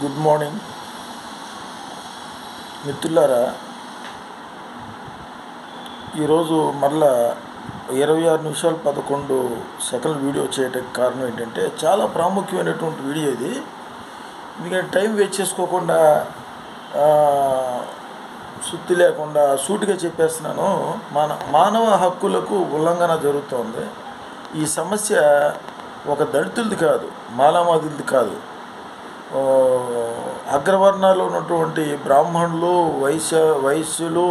Good morning. మిత్రులారా ఈరోజు మరలా ఇరవై ఆరు నిమిషాలు పదకొండు సెకండ్ వీడియో చేయడానికి కారణం ఏంటంటే చాలా ప్రాముఖ్యమైనటువంటి వీడియో ఇది. ఎందుకంటే టైం వేస్ట్ చేసుకోకుండా శుద్ధి సుత్తి లేకుండా సూటిగా చెప్పేస్తున్నాను. మన మానవ హక్కులకు ఉల్లంఘన జరుగుతోంది. ఈ సమస్య ఒక దళితులది కాదు మాలామాదిలది కాదు. అగ్రవర్ణాలు ఉన్నటువంటి బ్రాహ్మణులు వైశ్య వైశ్యులు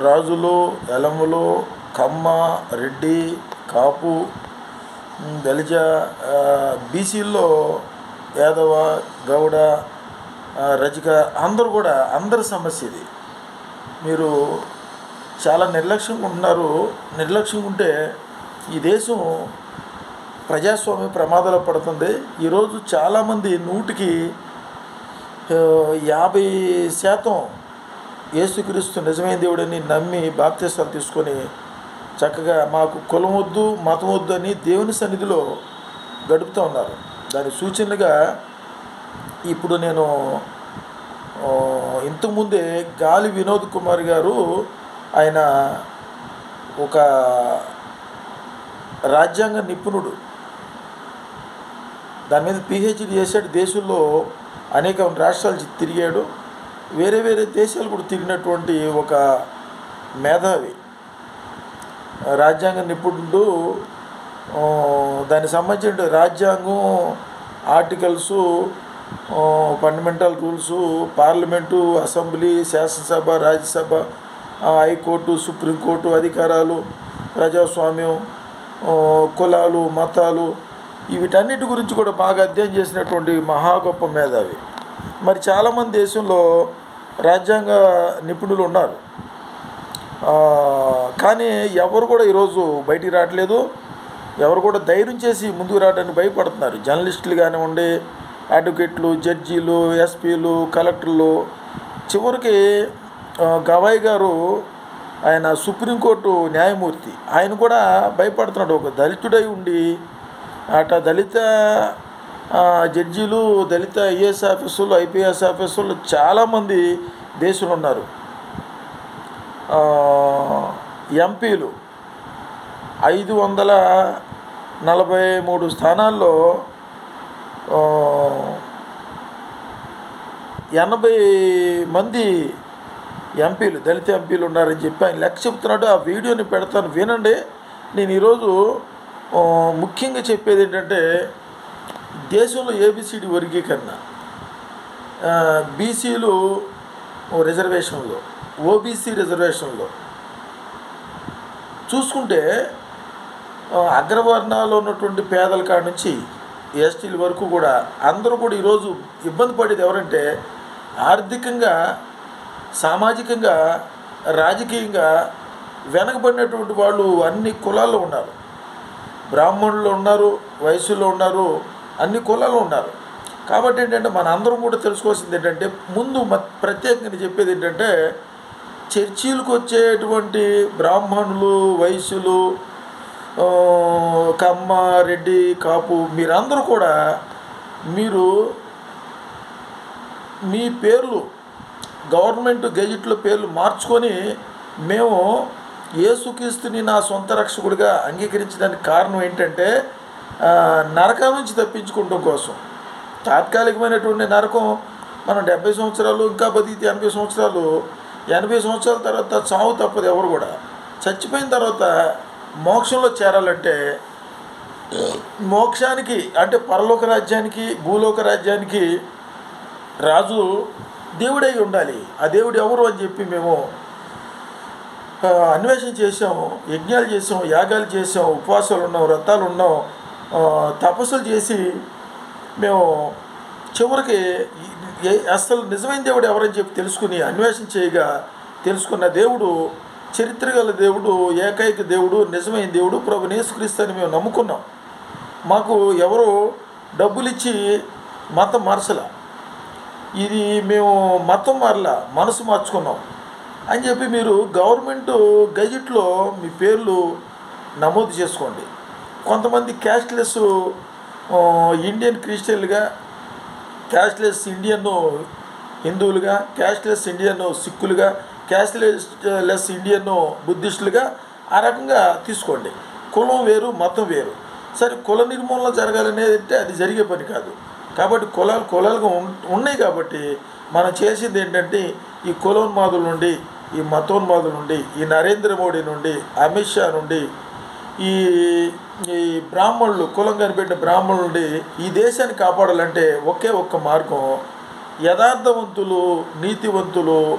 రాజులు ఎలములు కమ్మ రెడ్డి కాపు ఉమ్, దళిజ బీసీల్లో యాదవ గౌడ రజిక అందరూ కూడా అందరి సమస్య ఇది. మీరు చాలా నిర్లక్ష్యంగా ఉంటున్నారు. నిర్లక్ష్యంగా ఉంటే ఈ దేశం ప్రజాస్వామ్య ప్రమాదాలు పడుతుంది. ఈరోజు చాలామంది నూటికి యాభై శాతం యేసుక్రీస్తు నిజమైన దేవుడని నమ్మి బాప్తీసాలు తీసుకొని చక్కగా మాకు కులం వద్దు మతం వద్దు అని దేవుని సన్నిధిలో గడుపుతూ ఉన్నారు. దాని సూచనగా ఇప్పుడు నేను ఇంతకుముందే గాలి వినోద్ కుమార్ గారు ఆయన ఒక రాజ్యాంగ నిపుణుడు దాని మీద పిహెచ్డి చేశాడు. దేశంలో అనేక రాష్ట్రాలు తిరిగాడు. వేరే వేరే దేశాలు కూడా తిరిగినటువంటి ఒక మేధావి. రాజ్యాంగ నిపుణుడు దానికి సంబంధించిన రాజ్యాంగం articles fundamental rules parliament assembly శాసనసభ రాజ్యసభ హైకోర్టు సుప్రీంకోర్టు అధికారాలు ప్రజాస్వామ్యం కులాలు మతాలు వీటన్నిటి గురించి కూడా బాగా అధ్యయనం చేసినటువంటి మహా గొప్ప మేధావి. మరి చాలామంది దేశంలో రాజ్యాంగ నిపుణులు ఉన్నారు. కానీ ఎవరు కూడా ఈరోజు బయటికి రావట్లేదు. ఎవరు కూడా ధైర్యం చేసి ముందుకు రావడానికి భయపడుతున్నారు. జర్నలిస్టులు కానివ్వండి అడ్వకేట్లు జడ్జీలు ఎస్పీలు కలెక్టర్లు. చివరికి గవాయ్ గవాయి గారు ఆయన సుప్రీంకోర్టు న్యాయమూర్తి. ఆయన కూడా భయపడుతున్నాడు. ఒక దళితుడై ఉండి అట దళిత జడ్జీలు దళిత ఐఏఎస్ ఆఫీసర్లు ఐపీఎస్ ఆఫీసర్లు చాలామంది దేశంలో ఉన్నారు ఎంపీలు ఐదు వందల నలభై మూడు స్థానాల్లో ఎనభై మంది ఎంపీలు దళిత ఎంపీలు ఉన్నారని చెప్పి ఆయన లెక్క చెప్తున్నాడు. ఆ వీడియోని పెడతాను వినండి. నేను ఈరోజు ముఖ్యంగా చెప్పేది ఏంటంటే దేశంలో ఏబిసిడి వర్గీకరణ. బీసీలు రిజర్వేషన్లో ఓబీసీ రిజర్వేషన్లో. చూసుకుంటే ఆ, అగ్రవర్ణాల్లో ఉన్నటువంటి పేదల కాడ నుంచి ఎస్టీల వరకు కూడా అందరూ కూడా ఈరోజు ఇబ్బంది పడేది ఎవరంటే ఆర్థికంగా సామాజికంగా రాజకీయంగా వెనకబడినటువంటి వాళ్ళు అన్ని కులాల్లో ఉన్నారు. బ్రాహ్మణులు ఉన్నారు వయసులో ఉన్నారు అన్ని కులాలు ఉన్నారు. కాబట్టి ఏంటంటే మన అందరం కూడా తెలుసుకోవాల్సింది ఏంటంటే ముందు మ- ప్రత్యేకంగా చెప్పేది ఏంటంటే చర్చీలకు వచ్చేటువంటి బ్రాహ్మణులు వయసులు కమ్మ రెడ్డి కాపు మీరందరూ కూడా మీరు మీ పేర్లు గవర్నమెంట్ గెజిట్లో పేర్లు మార్చుకొని మేము యేసుక్రీస్తుని నా సొంత రక్షకుడిగా అంగీకరించడానికి కారణం ఏంటంటే నరకం నుంచి తప్పించుకోవడం కోసం. తాత్కాలికమైనటువంటి నరకం మనం డెబ్బై సంవత్సరాలు ఇంకా బతికితే ఎనభై సంవత్సరాలు ఎనభై సంవత్సరాల తర్వాత చావు తప్పదు ఎవరు కూడా. చచ్చిపోయిన తర్వాత మోక్షంలో చేరాలంటే మోక్షానికి అంటే పరలోక రాజ్యానికి భూలోక రాజ్యానికి రాజు దేవుడై ఉండాలి. ఆ దేవుడు ఎవరు అని చెప్పి మేము అన్వేషణ చేసాం యజ్ఞాలు చేసాం యాగాలు చేసాం ఉపవాసాలు ఉన్నాం వ్రతాలు ఉన్నాం తపస్సులు చేసి మేము చివరికి ఏ- అసలు నిజమైన దేవుడు ఎవరని చెప్పి తెలుసుకుని అన్వేషణ చేయగా తెలుసుకున్న దేవుడు చరిత్ర గల దేవుడు ఏకైక దేవుడు నిజమైన దేవుడు ప్రభు యేసుక్రీస్తు అని మేము నమ్ముకున్నాం. మాకు ఎవరు డబ్బులు ఇచ్చి మతం మార్చలా. ఇది మేము మతం మారలా మనసు మార్చుకున్నాం. అని చెప్పి మీరు గవర్నమెంట్ గజెట్లో మీ పేర్లు నమోదు చేసుకోండి. కొంతమంది క్యాస్ట్లెస్ ఇండియన్ క్రిస్టియన్లుగా క్యాష్లెస్ ఇండియన్ హిందువులుగా క్యాష్లెస్ ఇండియన్ సిక్కులుగా క్యాష్లెస్ లెస్ ఇండియన్ బుద్ధిస్టులుగా ఆ రకంగా తీసుకోండి. కులం వేరు మతం వేరు. సరే కుల నిర్మూలన జరగాలనేది అంటే అది జరిగే పని కాదు. కాబట్టి కులాలు కులాలుగా ఉన్నాయి కాబట్టి మనం చేసింది ఏంటంటే ఈ కులోన్మాదుల నుండి ఈ మతోన్మాదుల నుండి ఈ నరేంద్ర మోడీ నుండి అమిత్ షా నుండి ఈ ఈ బ్రాహ్మణులు కులం కనిపెట్టిన బ్రాహ్మణుల నుండి ఈ దేశాన్ని కాపాడాలంటే ఒకే ఒక్క మార్గం. యథార్థవంతులు నీతివంతులు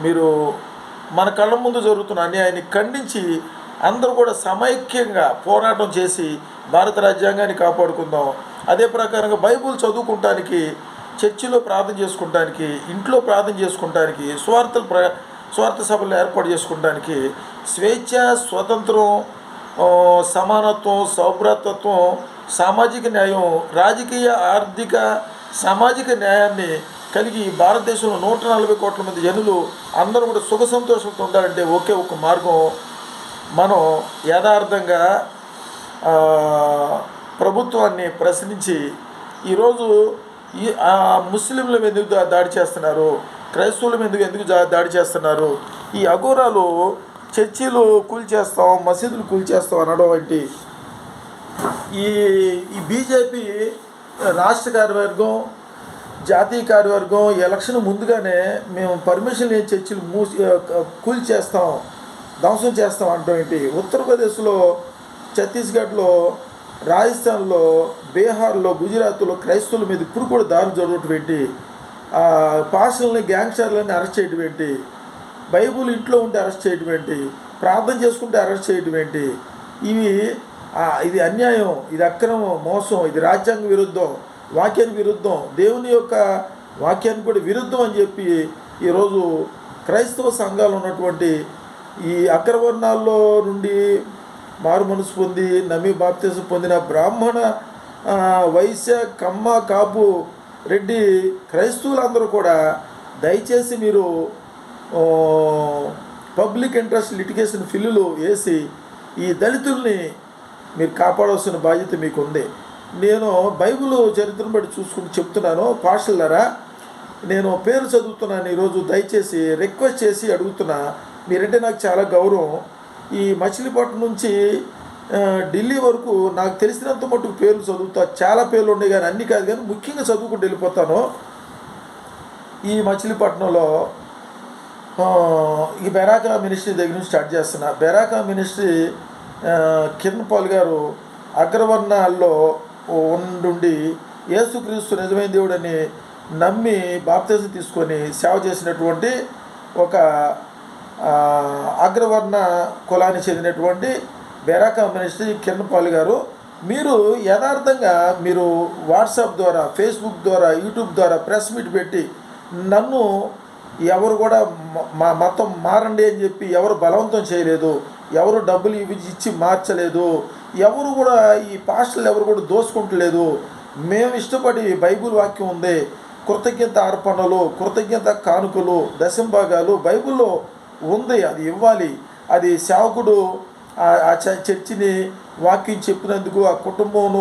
మీరు మన కళ్ళ ముందు జరుగుతున్న అన్యాయాన్ని ఖండించి అందరూ కూడా సమైక్యంగా పోరాటం చేసి భారత రాజ్యాంగాన్ని కాపాడుకుందాం. అదే ప్రకారంగా బైబుల్ చదువుకుంటానికి చర్చిలో ప్రార్థన చేసుకుంటానికి ఇంట్లో ప్రార్థన చేసుకుంటానికి స్వార్థలు ప్ర స్వార్థ సభలు ఏర్పాటు చేసుకోవడానికి స్వేచ్ఛ స్వతంత్రం సమానత్వం సౌభ్రతత్వం సామాజిక న్యాయం రాజకీయ ఆర్థిక సామాజిక న్యాయాన్ని కలిగి భారతదేశంలో నూట నలభై కోట్ల మంది జనులు అందరూ కూడా సుఖ సంతోషంతో ఉండాలంటే ఒకే ఒక మార్గం. మనం యథార్థంగా ప్రభుత్వాన్ని ప్రశ్నించి ఈరోజు ఈ ముస్లింల మీద దాడి చేస్తున్నారు. క్రైస్తవుల మీద ఎందుకు దాడి చేస్తున్నారు? ఈ అఘోరాలు చర్చిలు కూల్చేస్తాం మసీదులు కూల్చేస్తాం అనడం వంటి ఈ ఈ బీజేపీ రాష్ట్ర కార్యవర్గం జాతీయ కార్యవర్గం ఎలక్షన్ ముందుగానే మేము పర్మిషన్ లేని చర్చిలు మూసి కూల్చేస్తాం ధ్వంసం చేస్తాం అంటాం ఏంటి ఉత్తరప్రదేశ్లో ఛత్తీస్గఢ్లో రాజస్థాన్లో బీహార్లో గుజరాత్లో క్రైస్తవుల మీద ఇప్పుడు కూడా దారులు జరుగుతుంది పాస్టర్లని గ్యాంగ్స్టర్లని అరెస్ట్ చేయడం ఏంటి? బైబుల్ ఇంట్లో ఉంటే అరెస్ట్ చేయడం ఏంటి? ప్రార్థన చేసుకుంటే అరెస్ట్ చేయడం ఏంటి? ఇవి ఇది అన్యాయం ఇది అక్రమం మోసం ఇది రాజ్యాంగ విరుద్ధం వాక్యానికి విరుద్ధం దేవుని యొక్క వాక్యానికి కూడా విరుద్ధం అని చెప్పి ఈరోజు క్రైస్తవ సంఘాలు ఉన్నటువంటి ఈ అగ్రవర్ణాల్లో నుండి మారు మనసు పొంది నమ్మి బాప్తీసం పొందిన బ్రాహ్మణ వైశ్య కమ్మ కాపు రెడ్డి క్రైస్తవులందరూ కూడా దయచేసి మీరు పబ్లిక్ ఇంట్రెస్ట్ లిటిగేషన్ ఫిల్లులు వేసి ఈ దళితుల్ని మీరు కాపాడవలసిన బాధ్యత మీకు ఉంది నేను బైబిల్ చరిత్రను బట్టి చూసుకుని చెప్తున్నాను. పాస్టర్లరా నేను పేరు చదువుతున్నాను ఈరోజు. దయచేసి రిక్వెస్ట్ చేసి అడుగుతున్నా. మీరంటే నాకు చాలా గౌరవం. ఈ మచిలీపట్నం నుంచి ఢిల్లీ వరకు నాకు తెలిసినంత మటుకు పేర్లు చదువుతా చాలా పేర్లు ఉన్నాయి కానీ అన్నీ కాదు కానీ ముఖ్యంగా చదువుకుంటూ వెళ్ళిపోతాను. ఈ మచిలీపట్నంలో ఈ బెరాకా మినిస్ట్రీ దగ్గర నుంచి స్టార్ట్ చేస్తున్నా. బెరాకా మినిస్ట్రీ కిరణ్ పాల్ గారు అగ్రవర్ణాల్లో ఉండి యేసుక్రీస్తు నిజమైన దేవుడని నమ్మి బాప్తీసం తీసుకొని సేవ చేసినటువంటి ఒక అగ్రవర్ణ కులానికి చెందినటువంటి బెరాకా మినిస్ట్రీ కిరణ్ గారు మీరు యథార్థంగా మీరు వాట్సాప్ ద్వారా ఫేస్బుక్ ద్వారా యూట్యూబ్ ద్వారా ప్రెస్ మీట్ పెట్టి నన్ను ఎవరు కూడా మా మతం మారండి అని చెప్పి ఎవరు బలవంతం చేయలేదు ఎవరు డబ్బులు ఇవి ఇచ్చి మార్చలేదు ఎవరు కూడా ఈ పాస్టర్లు ఎవరు కూడా దోసుకుంటలేదు మేము ఇష్టపడి బైబిల్ వాక్యం ఉంది కృతజ్ఞత అర్పణలు కృతజ్ఞత కానుకలు దశంభాగాలు బైబిల్లో ఉంది అది ఇవ్వాలి అది సేవకుడు ఆ- చ- చర్చిని వాక్యం చెప్పినందుకు ఆ కుటుంబం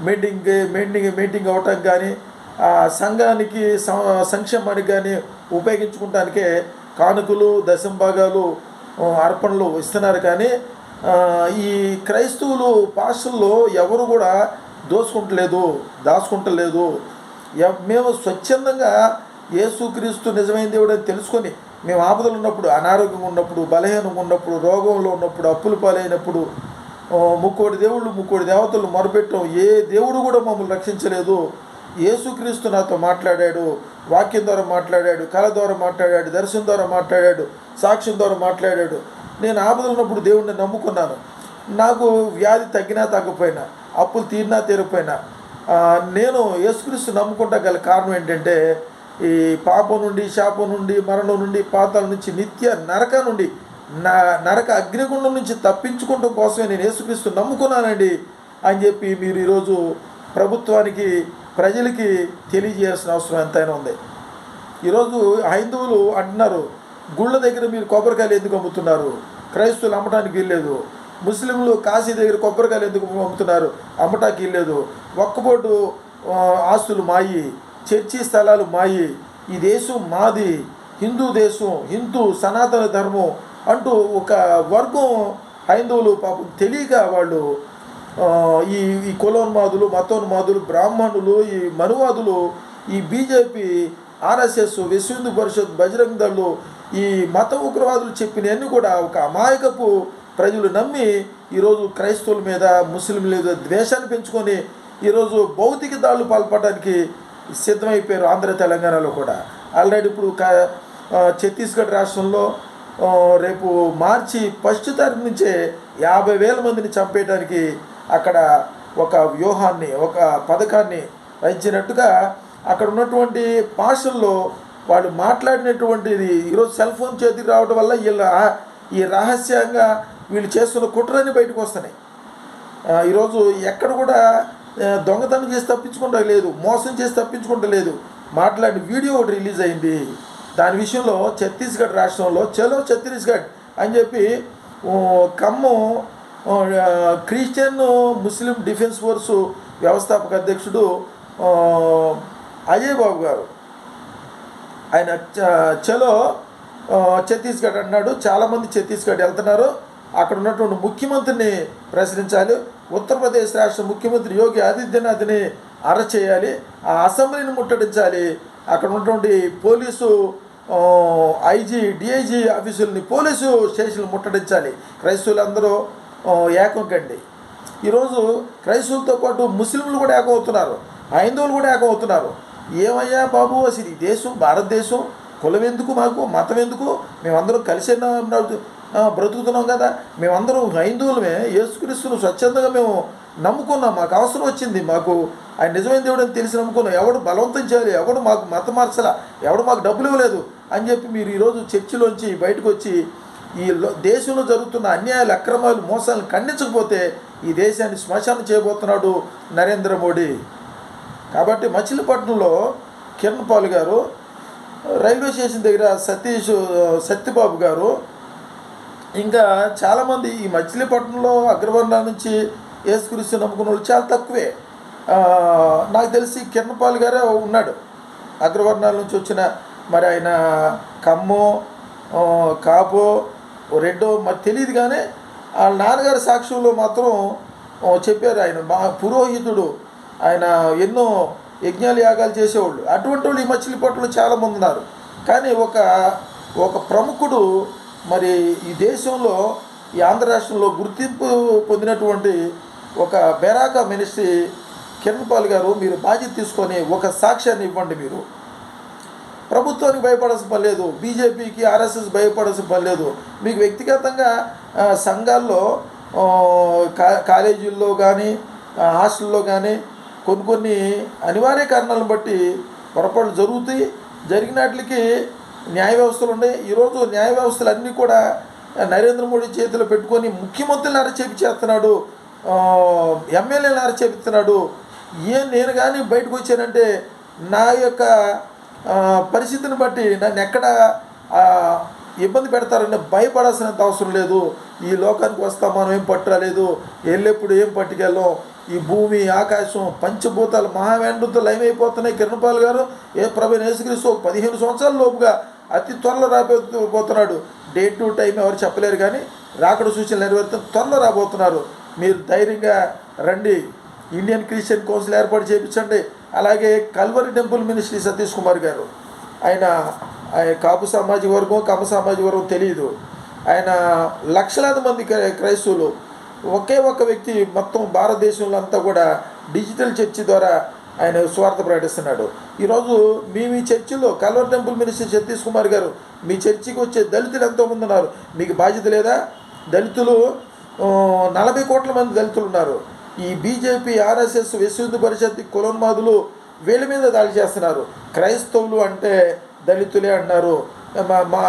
మీటింగ్ మీటింగ్ మీటింగ్ అవ్వటం కానీ ఆ సంఘానికి సం- సంక్షేమానికి కానీ ఉపయోగించుకోవటానికే కానుకలు దశంభాగాలు అర్పణలు ఇస్తున్నారు కానీ ఈ క్రైస్తవులు పాస్టర్లు ఎవరు కూడా దోసుకుంటలేదు దాచుకుంటలేదు. మేము స్వచ్ఛందంగా యేసుక్రీస్తు నిజమైన దేవుడు అని తెలుసుకొని మేము ఆపదలు ఉన్నప్పుడు అనారోగ్యంగా ఉన్నప్పుడు బలహీనంగా ఉన్నప్పుడు రోగంలో ఉన్నప్పుడు అప్పులు పాలైనప్పుడు ముక్కోటి దేవుళ్ళు ముక్కోటి దేవతలు మొరపెట్టాం. ఏ దేవుడు కూడా మమ్మల్ని రక్షించలేదు. యేసుక్రీస్తు నాతో మాట్లాడాడు వాక్యం ద్వారా మాట్లాడాడు కళ ద్వారా మాట్లాడాడు దర్శనం ద్వారా మాట్లాడాడు సాక్ష్యం ద్వారా మాట్లాడాడు. నేను ఆపదలు ఉన్నప్పుడు దేవుడిని నమ్ముకున్నాను. నాకు వ్యాధి తగ్గినా తగ్గపోయినా అప్పులు తీరినా తీరకపోయినా నేను యేసుక్రీస్తు నమ్ముకుంటా గల కారణం ఏంటంటే ఈ పాపం నుండి శాపం నుండి మరణం నుండి పాతాల నుంచి నిత్య నరక నుండి నరక అగ్నిగుండం నుంచి తప్పించుకోవడం కోసమే నేను యేసుక్రీస్తు నమ్ముకున్నానండి అని చెప్పి మీరు ఈరోజు ప్రభుత్వానికి ప్రజలకి తెలియజేయాల్సిన అవసరం ఎంతైనా ఉంది. ఈరోజు హైందువులు అంటున్నారు గుళ్ళ దగ్గర మీరు కొబ్బరికాయలు ఎందుకు అమ్ముతున్నారు? క్రైస్తవులు అమ్మటానికి వీల్లేదు. ముస్లింలు కాశీ దగ్గర కొబ్బరికాయలు ఎందుకు అమ్ముతున్నారు? అమ్మటానికి వీల్లేదు. ఒక్కబోటు ఆస్తులు మాయి. చర్చి స్థలాలు మాయి. ఈ దేశం మాది. హిందూ దేశం హిందూ సనాతన ధర్మం అంటూ ఒక వర్గం హైందవులు పాపం తెలియక వాళ్ళు ఈ ఈ కులోన్మాదులు మతోన్మాదులు బ్రాహ్మణులు ఈ మనువాదులు ఈ బీజేపీ ఆర్ఎస్ఎస్ విశ్వ పరిషత్ బజరంగ్ దళ్ళు ఈ మత ఉగ్రవాదులు చెప్పినవన్నీ కూడా ఒక అమాయకపు ప్రజలు నమ్మి ఈరోజు క్రైస్తవుల మీద ముస్లింల మీద ద్వేషాన్ని పెంచుకొని ఈరోజు భౌతిక దాడులు పాల్పడడానికి సిద్ధమైపోయారు ఆంధ్ర తెలంగాణలో కూడా. ఆల్రెడీ ఇప్పుడు క- ఛత్తీస్గఢ్ రాష్ట్రంలో రేపు మార్చి ఫస్ట్ తారీఖు నుంచే యాభై వేల మందిని చంపేయడానికి అక్కడ ఒక వ్యూహాన్ని ఒక పథకాన్ని రచించినట్టుగా అక్కడ ఉన్నటువంటి భాషల్లో వాళ్ళు మాట్లాడినటువంటిది ఈరోజు సెల్ ఫోన్ చేతికి రావడం వల్ల వీళ్ళ ఈ రహస్యంగా వీళ్ళు చేస్తున్న కుట్రని బయటకు వస్తున్నాయి. ఈరోజు ఎక్కడ కూడా దొంగతనం చేసి తప్పించుకుంటా లేదు మోసం చేసి తప్పించుకుంటా లేదు. మాట్లాడిన వీడియో ఒకటి రిలీజ్ అయింది. దాని విషయంలో ఛత్తీస్గఢ్ రాష్ట్రంలో చలో ఛత్తీస్గఢ్ అని చెప్పి కమ్ము Khammam Christian Muslim defence force వ్యవస్థాపక అధ్యక్షుడు అజయ్ బాబు గారు. ఆయన చ- చలో ఛత్తీస్గఢ్ అన్నాడు. చాలామంది ఛత్తీస్గఢ్ వెళ్తున్నారు. అక్కడ ఉన్నటువంటి ముఖ్యమంత్రిని ప్రశ్నించాలి. ఉత్తరప్రదేశ్ రాష్ట్ర ముఖ్యమంత్రి యోగి ఆదిత్యనాథ్ని అరెస్ట్ చేయాలి ఆ అసెంబ్లీని ముట్టడించాలి. అక్కడ ఉన్నటువంటి పోలీసు ఐజీ డిఐజీ ఆఫీసుల్ని పోలీసు స్టేషన్లు ముట్టడించాలి. క్రైస్తవులందరూ ఏకం కండి ఈరోజు క్రైస్తవులతో పాటు ముస్లింలు కూడా ఏకం అవుతున్నారు హైందవులు కూడా ఏకం అవుతున్నారు ఏమయ్యా బాబు అసలు ఈ దేశం భారతదేశం కులం ఎందుకు మాకు మతం ఎందుకు? మేమందరం కలిసి బ్రతుకుతున్నాం కదా. మేమందరం హైందువులమే. యేసుక్రీస్తును స్వచ్ఛందంగా మేము నమ్ముకున్నాం. మాకు అవసరం వచ్చింది. మాకు ఆయన నిజమైన దేవుడు అని తెలిసి నమ్ముకున్నాం. ఎవడు బలవంతం చేయాలి? ఎవడు మాకు మత మార్చల? ఎవడు మాకు డబ్బులు ఇవ్వలేదు? అని చెప్పి మీరు ఈరోజు చర్చిలోంచి బయటకు వచ్చి ఈ దేశంలో జరుగుతున్న అన్యాయాలు అక్రమాలు మోసాలను ఖండించకపోతే ఈ దేశాన్ని శ్మశానం చేయబోతున్నాడు నరేంద్ర మోడీ. కాబట్టి మచిలీపట్నంలో కిరణ్ పాల్ గారు రైల్వే స్టేషన్ దగ్గర సతీష్ సత్యబాబు గారు ఇంకా చాలామంది ఈ మచిలీపట్నంలో అగ్రవర్ణాల నుంచి యేసుక్రీస్తు నమ్ముకున్న వాళ్ళు చాలా తక్కువే. నాకు తెలిసి కిరణపాల్ గారే ఉన్నాడు. అగ్రవర్ణాల నుంచి వచ్చిన మరి ఆయన కమ్మో ఆ, కాపో రెడ్డో మరి తెలియదు కానీ వాళ్ళ నాన్నగారి సాక్ష్యంలో మాత్రం చెప్పారు ఆయన మా పురోహితుడు. ఆయన ఎన్నో యజ్ఞాలు యాగాలు చేసేవాళ్ళు. అటువంటి వాళ్ళు ఈ మచిలీపట్నంలో చాలామంది ఉన్నారు. కానీ ఒక ఒక ప్రముఖుడు మరి ఈ దేశంలో ఈ ఆంధ్ర రాష్ట్రంలో గుర్తింపు పొందినటువంటి ఒక బెరాకా మినిస్ట్రీ కిరణ్ పాల్ గారు మీరు బాధ్యత తీసుకొని ఒక సాక్ష్యాన్ని ఇవ్వండి మీరు. ప్రభుత్వానికి భయపడాల్సిన పని లేదు బీజేపీకి ఆర్ఎస్ఎస్ భయపడాల్సిన పని లేదు. మీకు వ్యక్తిగతంగా సంఘాల్లో కా కాలేజీల్లో కానీ హాస్టల్లో కానీ కొన్ని కొన్ని అనివార్య కారణాలను బట్టి పొరపాట్లు జరుగుతాయి. జరిగినట్లకి న్యాయ వ్యవస్థలు ఉన్నాయి ఈరోజు న్యాయ వ్యవస్థలు అన్నీ కూడా నరేంద్ర మోడీ చేతిలో పెట్టుకొని ముఖ్యమంత్రులను అరచేపి చేస్తున్నాడు ఎమ్మెల్యేలను అరచేపిస్తున్నాడు. ఏ నేను కానీ బయటకు వచ్చానంటే నా యొక్క పరిస్థితిని బట్టి నన్ను ఎక్కడ ఇబ్బంది పెడతారని భయపడాల్సినంత అవసరం లేదు. ఈ లోకానికి వస్తాం మనం ఏం పట్టరాలేదు. వెళ్ళేప్పుడు ఏం పట్టుకెళ్ళాం? ఈ భూమి ఆకాశం పంచభూతాలు మహావేండంతో లయమైపోతున్నాయి. కిరణపాల్ గారు ఏ ప్రభు యేసుక్రీస్తు పదిహేను సంవత్సరాల లోపుగా అతి త్వరలో రాబోతున్నాడు డేట్ టు టైం ఎవరు చెప్పలేరు కానీ రాకడ సూచనలు నెరవేరుతాం త్వరలో రాబోతున్నారు. మీరు ధైర్యంగా రండి. ఇండియన్ క్రిస్టియన్ కౌన్సిల్ ఏర్పాటు చేయించండి. అలాగే Calvary temple ministry Satish Kumar గారు. ఆయన ఆయన కాపు సామాజిక వర్గం కమ సామాజిక వర్గం తెలియదు. ఆయన లక్షలాది మంది క్రైస్తవులు ఒకే ఒక్క వ్యక్తి మొత్తం భారతదేశంలో అంతా కూడా డిజిటల్ చర్చి ద్వారా ఆయన స్వార్థ ప్రకటిస్తున్నాడు. ఈరోజు మీ మీ చర్చిలో Calvary temple minister Satish Kumar garu మీ చర్చికి వచ్చే దళితులు ఎంతోమంది ఉన్నారు. మీకు బాధ్యత లేదా? దళితులు నలభై కోట్ల మంది దళితులు ఉన్నారు. ఈ బీజేపీ ఆర్ఎస్ఎస్ విశ్వహిందు పరిషత్ కులోన్మాదులు వీళ్ళ మీద దాడి చేస్తున్నారు. క్రైస్తవులు అంటే దళితులే అంటున్నారు మా మా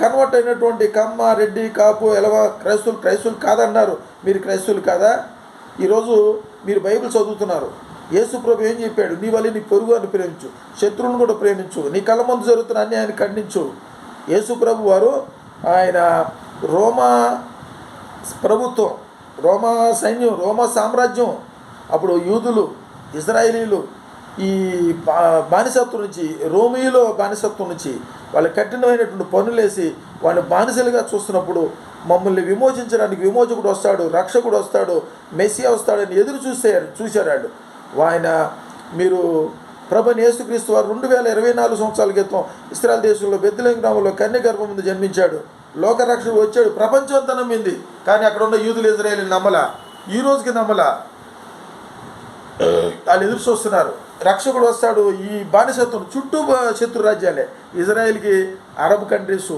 కన్వర్ట్ అయినటువంటి కమ్మ రెడ్డి కాపు ఎలవ క్రైస్తవులు క్రైస్తవులు కాదన్నారు. మీరు క్రైస్తవులు కాదా? ఈరోజు మీరు బైబిల్ చదువుతున్నారు. యేసు ప్రభు ఏం చెప్పాడు? నీ వల్ల నీ పొరుగు అని ప్రేమించు శత్రువుని కూడా ప్రేమించు నీ కళ్ళ ముందు జరుగుతున్న అన్యాయాన్ని ఖండించు. యేసుప్రభు వారు ఆయన రోమా ప్రభుత్వం రోమా సైన్యం రోమా సామ్రాజ్యం అప్పుడు యూదులు ఇజ్రాయేలీలు ఈ బానిసత్వం నుంచి రోమిలో బానిసత్వం నుంచి వాళ్ళ కఠినమైనటువంటి పనులేసి వాళ్ళు బానిసలుగా చూస్తున్నప్పుడు మమ్మల్ని విమోచించడానికి విమోచకుడు వస్తాడు రక్షకుడు వస్తాడు మెస్సియా వస్తాడని ఎదురు చూసే చూశారు వాళ్ళు. ఆయన మీరు ప్రభు యేసుక్రీస్తు వారు రెండు వేల ఇరవై నాలుగు సంవత్సరాల క్రితం ఇస్రాయల్ దేశంలో బెద్దలేం గ్రామంలో కన్య గర్భం ముందు జన్మించాడు. లోకరక్షకుడు వచ్చాడు. ప్రపంచం అంతా నమ్మింది. కానీ అక్కడ ఉన్న యూదులు ఇజ్రాయేల్ నమ్మల. ఈ రోజుకి నమ్మల. వాళ్ళు ఎదురు చూస్తున్నారు. రక్షకుడు వస్తాడు ఈ బానిసత్వం చుట్టూ శత్రు రాజ్యాలే. ఇజ్రాయెల్కి అరబ్ కంట్రీస్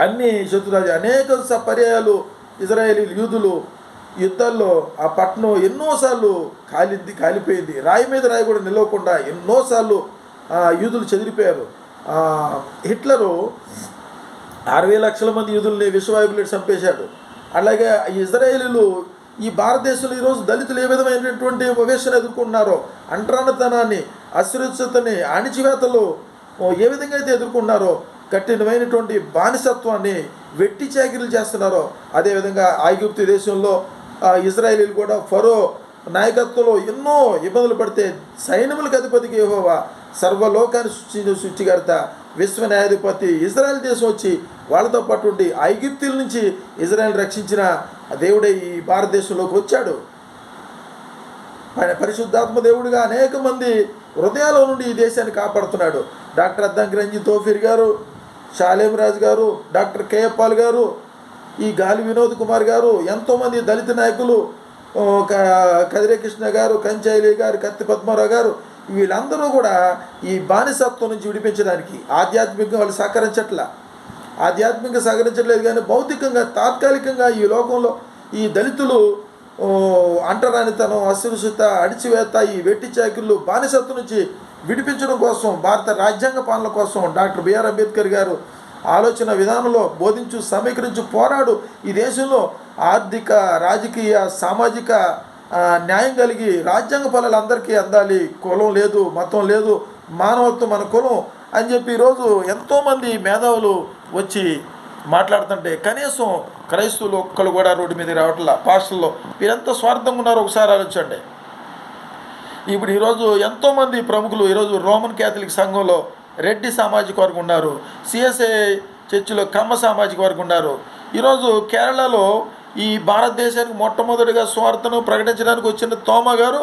అన్ని శత్రు రాజ్యాలు. అనేక స- పర్యాయాలు ఇజ్రాయేలీ యూదులు యుద్ధాల్లో ఆ పట్టణం ఎన్నోసార్లు కాలింది కాలిపోయింది. రాయి మీద రాయి కూడా నిలవకుండా ఎన్నోసార్లు యూదులు చెదిరిపోయారు. హిట్లరు అరవై లక్షల మంది యూదుల్ని విశ్వవాయుబులు చంపేశాడు. అలాగే ఇజ్రాయేలీలు ఈ భారతదేశంలో ఈరోజు దళితులు ఏ విధమైనటువంటి వివేచన ఎదుర్కొన్నారో అంటరానతనాన్ని అశ్రద్ధతని అణిచివేతలు ఏ విధంగా అయితే ఎదుర్కొన్నారో కఠినమైనటువంటి బానిసత్వాన్ని వెట్టి చాకిరీలు చేస్తున్నారో అదేవిధంగా ఐగుప్తు దేశంలో ఇజ్రాయేలీలు కూడా ఫరో నాయకత్వంలో ఎన్నో ఇబ్బందులు పడితే సైన్యములకు అధిపతికి ఏహోవా సర్వలోకాన్ని సృష్టించిన సృష్టికర్త విశ్వ న్యాయాధిపతి ఇజ్రాయెల్ దేశం వచ్చి వాళ్ళతో పాటు ఉండి ఐగిప్తుల నుంచి ఇజ్రాయెల్ రక్షించిన దేవుడే ఈ భారతదేశంలోకి వచ్చాడు. ఆయన పరిశుద్ధాత్మ దేవుడిగా అనేక మంది హృదయాల నుండి ఈ దేశాన్ని కాపాడుతున్నాడు. డాక్టర్ అద్దంకి రంజిత్ తోఫీర్ గారు షాలేం రాజు గారు డాక్టర్ కేఎఫ్ పాల్ గారు ఈ గాలి వినోద్ కుమార్ గారు ఎంతోమంది దళిత నాయకులు ఓ, కదిరే కృష్ణ గారు కంచైలి గారు కత్తి పద్మారావు గారు వీళ్ళందరూ కూడా ఈ బానిసత్వం నుంచి విడిపించడానికి ఆధ్యాత్మికంగా వాళ్ళు సహకరించట్ల. ఆధ్యాత్మికంగా సహకరించట్లేదు కానీ భౌతికంగా తాత్కాలికంగా ఈ లోకంలో ఈ దళితులు అంటరానితనం అసురక్షిత అణిచివేత ఈ వెట్టి చాకిళ్ళు బానిసత్వం నుంచి విడిపించడం కోసం భారత రాజ్యాంగ పాలన కోసం డాక్టర్ బిఆర్ అంబేద్కర్ గారు ఆలోచన విధానంలో బోధించు సమీకరించు పోరాడు. ఈ దేశంలో ఆర్థిక రాజకీయ సామాజిక న్యాయం కలిగి రాజ్యాంగ ఫలాలు అందరికీ అందాలి. కులం లేదు మతం లేదు మానవత్వం మన కులం అని చెప్పి ఈరోజు ఎంతోమంది మేధావులు వచ్చి మాట్లాడుతుంటే కనీసం క్రైస్తవులు ఒక్కరు కూడా రోడ్డు మీద రావట్లా. పాస్టల్లో వీరంతా స్వార్థంగా ఉన్నారో. ఒకసారి ఆలోచండి ఇప్పుడు ఈరోజు ఎంతోమంది ప్రముఖులు ఈరోజు రోమన్ క్యాథలిక్ సంఘంలో రెడ్డి సామాజిక వర్గం ఉన్నారు సిఎస్ఏ చర్చిలో కమ్మ సామాజిక వర్గం ఉన్నారు. ఈరోజు కేరళలో ఈ భారతదేశానికి మొట్టమొదటిగా స్వార్థను ప్రకటించడానికి వచ్చిన తోమ గారు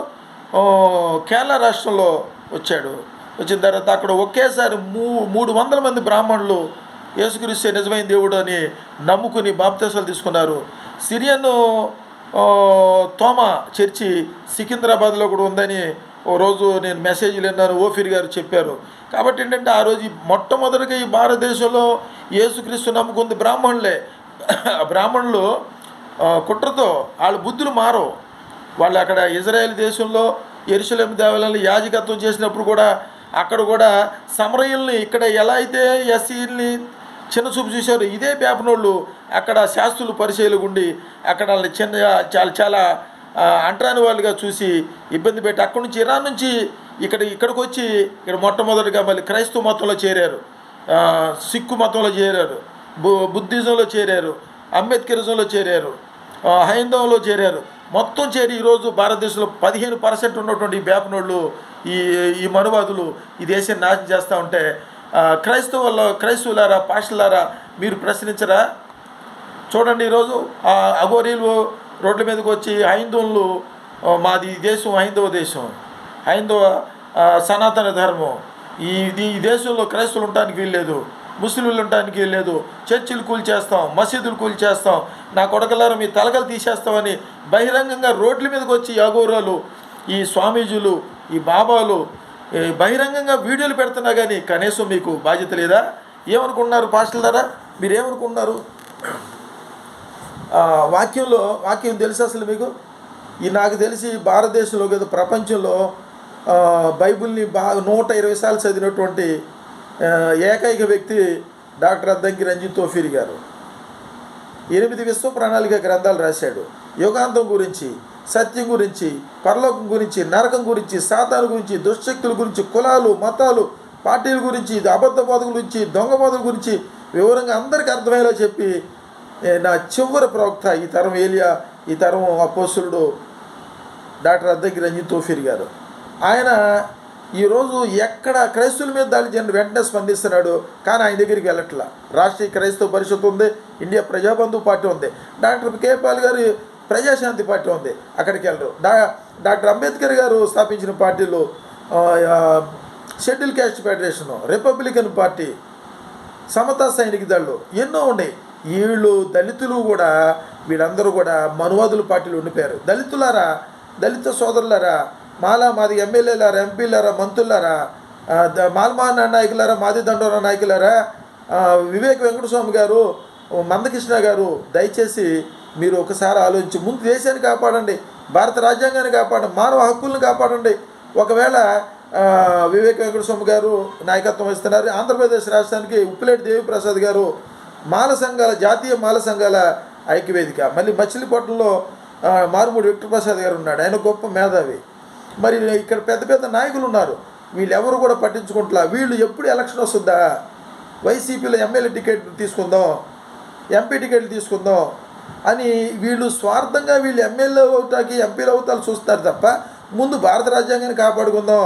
కేరళ రాష్ట్రంలో వచ్చాడు. వచ్చిన తర్వాత అక్కడ ఒకేసారి మూ మూడు వందల మంది బ్రాహ్మణులు యేసుక్రీస్తే నిజమైన దేవుడు అని నమ్ముకుని బాప్తేశాలు తీసుకున్నారు. సిరియన్ తోమ చర్చి సికింద్రాబాద్లో కూడా ఉందని ఓ రోజు నేను మెసేజ్లు విన్నాను ఓఫీర్ గారు చెప్పారు. కాబట్టి ఏంటంటే ఆ రోజు మొట్టమొదటిగా ఈ భారతదేశంలో యేసుక్రీస్తు నమ్ముకుంది బ్రాహ్మణులే. బ్రాహ్మణులు కుట్రతో వాళ్ళ బుద్ధులు మారవు వాళ్ళు అక్కడ ఇజ్రాయెల్ దేశంలో ఎరుసలేం దేవాలయంలో యాజకత్వం చేసినప్పుడు కూడా అక్కడ కూడా సమరయుల్ని ఇక్కడ ఎలా అయితే ఎస్సీల్ని చిన్న చూపు చూశారు ఇదే పేపనోళ్ళు అక్కడ శాస్త్రులు పరిచయలు ఉండి అక్కడ వాళ్ళని చిన్న చాలా చాలా అంటరాని వాళ్ళుగా చూసి ఇబ్బంది పెట్టి అక్కడి నుంచి ఇరాన్ నుంచి ఇక్కడ ఇక్కడికి వచ్చి ఇక్కడ మొట్టమొదటిగా మళ్ళీ క్రైస్తవ మతంలో చేరారు. సిక్కు మతంలో చేరారు. బు బుద్ధిజంలో చేరారు. అంబేద్కరిజంలో చేరారు. హైందవంలో చేరారు. మొత్తం చేరి ఈరోజు భారతదేశంలో పదిహేను పర్సెంట్ ఉన్నటువంటి బేపనోళ్ళు ఈ ఈ మనువాదులు ఈ దేశాన్ని నాశనం చేస్తూ ఉంటే క్రైస్తవుల క్రైస్తవులారా పాషలారా మీరు ప్రశ్నించరా? చూడండి ఈరోజు అఘోరీలు రోడ్ల మీదకి వచ్చి హైందవులు మాది దేశం హైందవ దేశం. హైందవ సనాతన ధర్మం. ఈ ఈ దేశంలో క్రైస్తవులు ఉండటానికి వీల్లేదు. ముస్లింలు ఉండటానికి వీల్లేదు. చర్చిలు కూల్చేస్తాం మసీదులు కూల్చేస్తాం. నా కొడకలారు మీ తలకలు తీసేస్తామని బహిరంగంగా రోడ్ల మీదకి వచ్చి ఈ ఈ స్వామీజీలు ఈ బాబాలు బహిరంగంగా వీడియోలు పెడుతున్నా కానీ కనీసం మీకు బాధ్యత లేదా? ఏమనుకుంటున్నారు పాస్టల్ ద్వారా మీరు ఏమనుకుంటున్నారు వాక్యంలో వాక్యం తెలుసు అసలు మీకు? ఈ నాకు తెలిసి భారతదేశంలో కదా ప్రపంచంలో బైబిల్ని బాగా నూట ఇరవై సార్లు చదివినటువంటి ఏకైక వ్యక్తి డాక్టర్ అద్దంకి రంజిత్ తోఫీర్ గారు. ఎనిమిది విశ్వ ప్రణాళిక గ్రంథాలు రాశాడు. యుగాంతం గురించి సత్యం గురించి పరలోకం గురించి నరకం గురించి సాతాను గురించి దుశ్శక్తుల గురించి కులాలు మతాలు పార్టీల గురించి అబద్ధ బోధకుల గురించి దొంగ బోధల గురించి వివరంగా అందరికీ అర్థమయ్యేలా చెప్పి నా చివరి ప్రవక్త ఈ తరం ఏలియా ఈ తరం అపోసులుడు డాక్టర్ అద్దకి రంజిత్ తోఫీర్ గారు. ఆయన ఈరోజు ఎక్కడ క్రైస్తువుల మీద దాడి చేయని వెంటనే స్పందిస్తున్నాడు. కానీ ఆయన దగ్గరికి వెళ్ళట్లా. రాష్ట్రీయ క్రైస్తవ పరిషత్ ఉంది ఇండియా ప్రజాబంధు పార్టీ ఉంది doctor K Paul Prajashanti party ఉంది అక్కడికి వెళ్ళరు. డా డాక్టర్ అంబేద్కర్ గారు స్థాపించిన పార్టీలు schedule caste federation republican party Samata Sainik దళ్ళు ఎన్నో ఉన్నాయి. వీళ్ళు దళితులు కూడా వీళ్ళందరూ కూడా మనువాదుల పార్టీలు ఉండిపోయారు. దళితులారా దళిత సోదరులారా మాలా మాది ఎమ్మెల్యేలారా ఎంపీలారా మంత్రులారా మాల్మాన నాయకులారా మాది దండోర నాయకులారా వివేక్ వెంకటస్వామి గారు మందకృష్ణ గారు దయచేసి మీరు ఒకసారి ఆలోచించి ముందు దేశాన్ని కాపాడండి భారత రాజ్యాంగాన్ని కాపాడండి మానవ హక్కులను కాపాడండి. ఒకవేళ వివేక వెంకటస్వామి గారు నాయకత్వం వహిస్తున్నారు ఆంధ్రప్రదేశ్ రాష్ట్రానికి ఉప్పులేటి దేవిప్రసాద్ గారు మాల సంఘాల జాతీయ మాల సంఘాల ఐక్యవేదిక. మళ్ళీ మచిలీపట్నంలో మారుమూడి విక్టర్ ప్రసాద్ గారు ఉన్నాడు ఆయన గొప్ప మేధావి. మరి ఇక్కడ పెద్ద పెద్ద నాయకులు ఉన్నారు. వీళ్ళెవరు కూడా పట్టించుకుంటా వీళ్ళు ఎప్పుడు ఎలక్షన్ వస్తుందా? వైసీపీలో ఎమ్మెల్యే టికెట్ తీసుకుందాం ఎంపీ టికెట్లు తీసుకుందాం అని వీళ్ళు స్వార్థంగా వీళ్ళు ఎమ్మెల్యే అవుతాకి ఎంపీలు అవుతాలు చూస్తారు తప్ప ముందు భారత రాజ్యాంగాన్ని కాపాడుకుందాం.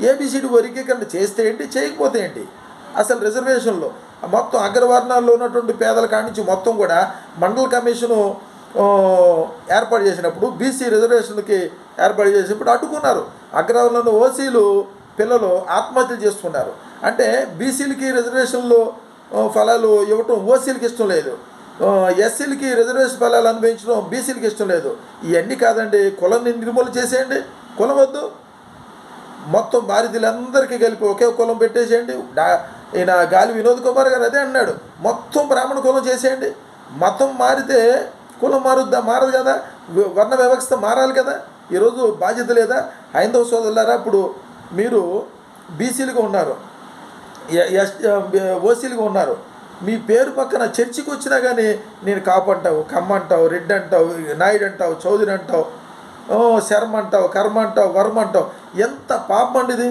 ఏబిసిడి వర్గీకరణ చేస్తే ఏంటి? చేయకపోతే ఏంటి? అసలు రిజర్వేషన్లో మొత్తం అగ్రవర్ణాల్లో ఉన్నటువంటి పేదల కాడి నుంచి మొత్తం కూడా మండల కమిషను ఏర్పాటు చేసినప్పుడు బీసీ రిజర్వేషన్కి ఏర్పాటు చేసినప్పుడు అడ్డుకున్నారు. అగ్రవర్ణంలో ఓసీలు పిల్లలు ఆత్మహత్యలు చేసుకున్నారు. అంటే బీసీలకి రిజర్వేషన్లో ఫలాలు ఇవ్వటం ఓసీలకి ఇష్టం లేదు. ఎస్సీలకి రిజర్వేషన్ ఫలాలు అనుభవించడం బీసీలకి ఇష్టం లేదు. ఇవన్నీ కాదండి కులాన్ని నిర్మూలన చేసేయండి. కులం వద్దు. మొత్తం భారతీయులందరికీ కలిపి ఒకే కులం పెట్టేసేయండి. డా ఈయన గాలి వినోద్ కుమార్ గారు అదే అన్నాడు. మొత్తం బ్రాహ్మణ కులం చేసేయండి. మతం మారితే కులం మారుద్దా? మారదు కదా. వర్ణ వ్యవస్థ మారాలి కదా. ఈరోజు బాధ్యత లేదా? హైందవ సోదరులారా ఇప్పుడు మీరు బీసీలుగా ఉన్నారు. ఎస్ ఓసీలుగా ఉన్నారు. మీ పేరు పక్కన చర్చికి వచ్చినా కానీ నేను కాపు అంటావు కమ్మ అంటావు రెడ్డి అంటావు నాయుడు అంటావు చౌదరి అంటావు శర్మ అంటావు కర్మ అంటావు వర్మ అంటావు ఎంత పాపం ఇది.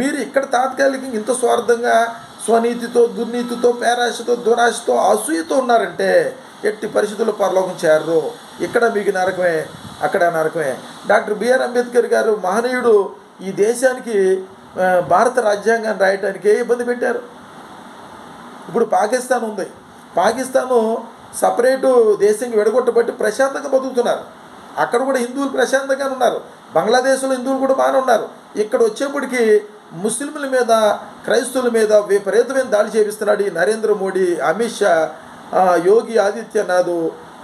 మీరు ఇక్కడ తాత్కాలికంగా ఇంత స్వార్థంగా స్వనీతితో దుర్నీతితో పేరాశతో దురాశతో అసూయతో ఉన్నారంటే ఎట్టి పరిస్థితుల్లో పరలోకం చేరరు. ఇక్కడ మీకు నరకమే అక్కడ నరకమే. డాక్టర్ బిఆర్ అంబేద్కర్ గారు మహనీయుడు ఈ దేశానికి భారత రాజ్యాంగాన్ని రాయటానికి ఏ ఇబ్బంది పెట్టారు? ఇప్పుడు పాకిస్తాన్ ఉంది. పాకిస్తాను సపరేటు దేశంకి విడగొట్టబట్టి ప్రశాంతంగా బతుకుతున్నారు. అక్కడ కూడా హిందువులు ప్రశాంతంగా ఉన్నారు. బంగ్లాదేశ్లో హిందువులు కూడా బాగానే ఉన్నారు. ఇక్కడ వచ్చేప్పటికి ముస్లింల మీద క్రైస్తవుల మీద విపరీతమైన దాడి చేపిస్తున్నాడు ఈ నరేంద్ర మోడీ అమిత్ షా ఆ, యోగి ఆదిత్యనాథ్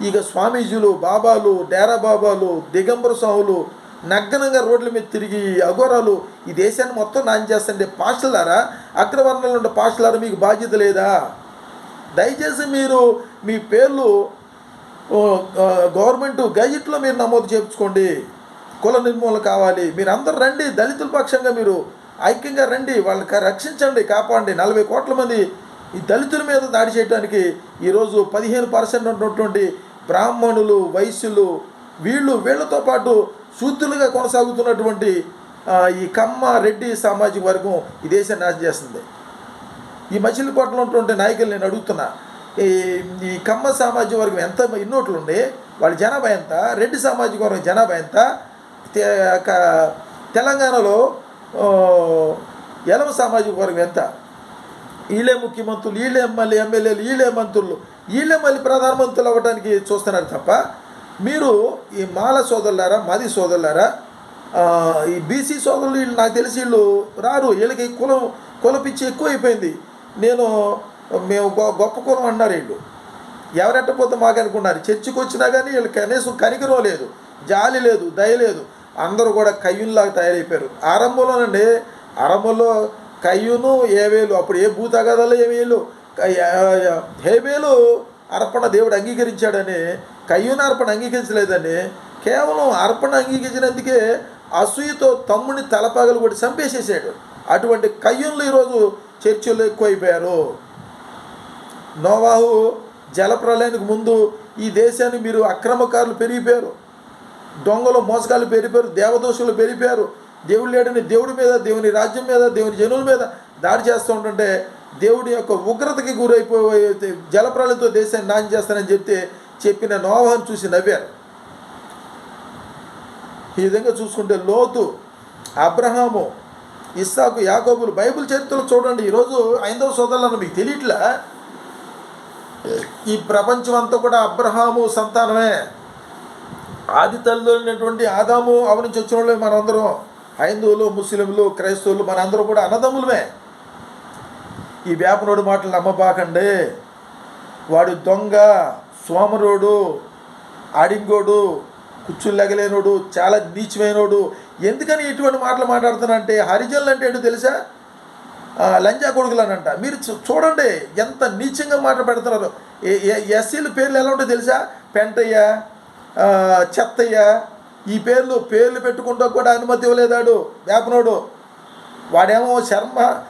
ఇక స్వామీజీలు బాబాలు డేరా బాబాలు దిగంబర స్వాములు నగ్నంగా రోడ్ల మీద తిరిగి అఘోరాలు ఈ దేశాన్ని మొత్తం నాన్ చేస్తుండే పాస్టలారా అగ్రవర్ణంలో ఉండే పాస్టలారా మీకు బాధ్యత లేదా? దయచేసి మీరు మీ పేర్లు గవర్నమెంట్ గజెట్లో మీరు నమోదు చేయించుకోండి. కుల నిర్మూలన కావాలి. మీరు అందరు రండి దళితుల పక్షంగా మీరు ఐక్యంగా రండి వాళ్ళకి రక్షించండి కాపాడండి. నలభై కోట్ల మంది ఈ దళితుల మీద దాడి చేయడానికి ఈరోజు పదిహేను పర్సెంట్ ఉన్నటువంటి బ్రాహ్మణులు వైశ్యులు వీళ్ళు వీళ్ళతో పాటు శూద్రులుగా కొనసాగుతున్నటువంటి ఈ కమ్మ రెడ్డి సామాజిక వర్గం ఈ దేశాన్ని నాశనం చేస్తుంది. ఈ మచిలీపట్నంలో ఉన్నటువంటి నాయకులు నేను అడుగుతున్నా ఈ ఈ కమ్మ సామాజిక వర్గం ఎంత ఇన్నోట్లు ఉండి? వాళ్ళ జనాభా ఎంత? రెడ్డి సామాజిక వర్గం జనాభా ఎంత? తెలంగాణలో ఎలవ ఎలమ సామాజిక వర్గం ఎంత? వీళ్ళే ముఖ్యమంత్రులు వీళ్ళే ఎమ్మెల్యే ఎమ్మెల్యేలు వీళ్ళే మంత్రులు వీళ్ళే మళ్ళీ ప్రధానమంత్రులు అవ్వడానికి చూస్తున్నారు తప్ప మీరు ఈ మాల సోదరులారా మాది సోదరులారా ఈ బీసీ సోదరులు వీళ్ళు నాకు తెలిసి వీళ్ళు రారు వీళ్ళకి కులం కులపిచ్చి ఎక్కువైపోయింది. నేను మేము గొ- గొప్ప కులం అన్నారు వీళ్ళు. ఎవరెట్టపోతే మాకు అనుకున్నారు. చర్చికి వచ్చినా కానీ వీళ్ళు కనీసం కనికరం లేదు జాలి లేదు దయ లేదు. అందరూ కూడా కయ్యుల్లాగా తయారైపోయారు. ఆరంభంలోనండి ఆరంభంలో కయ్యూను ఏవేలు అప్పుడు ఏ భూతగాదాలు ఏమేలు హేబేలు అర్పణ దేవుడు అంగీకరించాడని కయ్యూను అర్పణ అంగీకరించలేదని కేవలం అర్పణ అంగీకరించినందుకే అసూయతో తమ్ముని తలపగలు కొట్టి చంపేసేసాడు. అటువంటి కయ్యూన్లు ఈరోజు చర్చలు ఎక్కువైపోయారు. నోవాహు జలప్రలయానికి ముందు ఈ దేశాన్ని మీరు అక్రమకారులు పెరిగిపోయారు. దొంగలు మోసగాళ్ళు పెరిగిపోయారు దేవదోషులు పెరిగిపోయారు. దేవుడు లేడని దేవుడి మీద దేవుని రాజ్యం మీద దేవుని జనుల మీద దాడి చేస్తూ ఉంటుంటే దేవుడి యొక్క ఉగ్రతకి గురైపోయి జలప్రాలతో దేశాన్ని నాశనం చేస్తానని చెప్తే చెప్పిన నోవాహను చూసి నవ్వారు. ఈ విధంగా చూసుకుంటే లోతు అబ్రహాము ఇస్సాకు యాకోబులు బైబిల్ చరిత్రలో చూడండి. ఈరోజు ఐదవ సోదరులను మీకు తెలియట్లా? ఈ ప్రపంచం అంతా కూడా అబ్రహాము సంతానమే. ఆది తల్లిదండ్రులైనటువంటి ఆదాము అవనించి వచ్చిన వాళ్ళే మనందరం. హైందువులు ముస్లింలు క్రైస్తవులు మనందరూ కూడా అన్నదమ్ములమే. ఈ వేపనోడు మాటలు నమ్మబాకండి. వాడు దొంగ సోమరోడు ఆడింగోడు కుచ్చుల్లగలేనోడు చాలా నీచమైనోడు. ఎందుకని ఇటువంటి మాటలు మాట్లాడుతున్నానంటే హరిజనులు అంటే ఏంటో తెలుసా? లంజా కొడుకులు అని అంట మీరు చూ- చూడండి ఎంత నీచంగా మాట పెడుతున్నారు. ఎస్సీల పేర్లు ఎలా ఉంటాయో తెలుసా? పెంటయ్య చెత్తయ్య ఈ పేర్లు పేర్లు పెట్టుకుంటూ కూడా అనుమతి ఇవ్వలేదాడు వేపనోడు వాడేమో శర్మ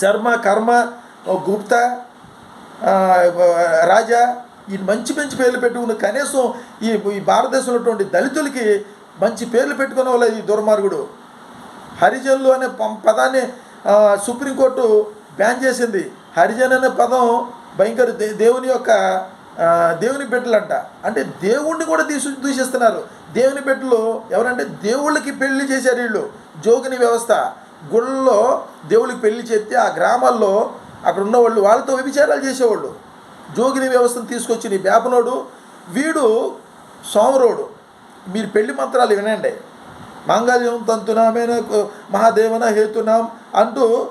శర్మ కర్మ గుప్తా రాజా ఈ మంచి మంచి పేర్లు పెట్టుకున్న కనీసం ఈ ఈ భారతదేశంలో ఉన్నటువంటి దళితులకి మంచి పేర్లు పెట్టుకునే వాళ్ళ ఈ దుర్మార్గుడు. హరిజనులు అనే పం- పదాన్ని సుప్రీంకోర్టు బ్యాన్ చేసింది. హరిజన్ అనే పదం భయంకర దే- దేవుని యొక్క దేవుని బిడ్డలంట. అంటే దేవుణ్ణి కూడా తీసు దూషిస్తున్నారు దేవుని బిడ్డలు ఎవరంటే దేవుళ్ళకి పెళ్ళి చేశారు వీళ్ళు. జోగిని వ్యవస్థ. గుళ్ళలో దేవుళ్ళకి పెళ్ళి చేస్తే ఆ గ్రామాల్లో అక్కడ ఉన్నవాళ్ళు వాళ్ళతో వ్యభిచారాలు చేసేవాళ్ళు. జోగిని వ్యవస్థను తీసుకొచ్చి నీ వేపనోడు వీడు సోమరోడు. మీరు పెళ్ళి మంత్రాలు వినండి. మాంగళ్యం తంతునామేన మహాదేవన హేతునాం అంటూ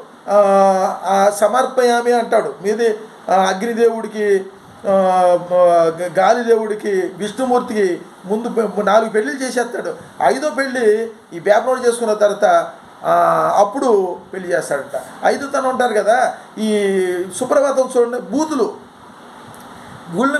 సమర్పయామి అంటాడు. మీది అగ్నిదేవుడికి గాలిదేవుడికి విష్ణుమూర్తికి ముందు పె- నాలుగు పెళ్ళిళ్ళు చేసేస్తాడు. ఐదో పెళ్ళి ఈ వేపనోడు చేసుకున్న తర్వాత అప్పుడు పెళ్ళి చేస్తాడంట. ఐదు తను ఉంటారు కదా ఈ సుప్రభాతం చూడండి బూతులు. గుళ్ళు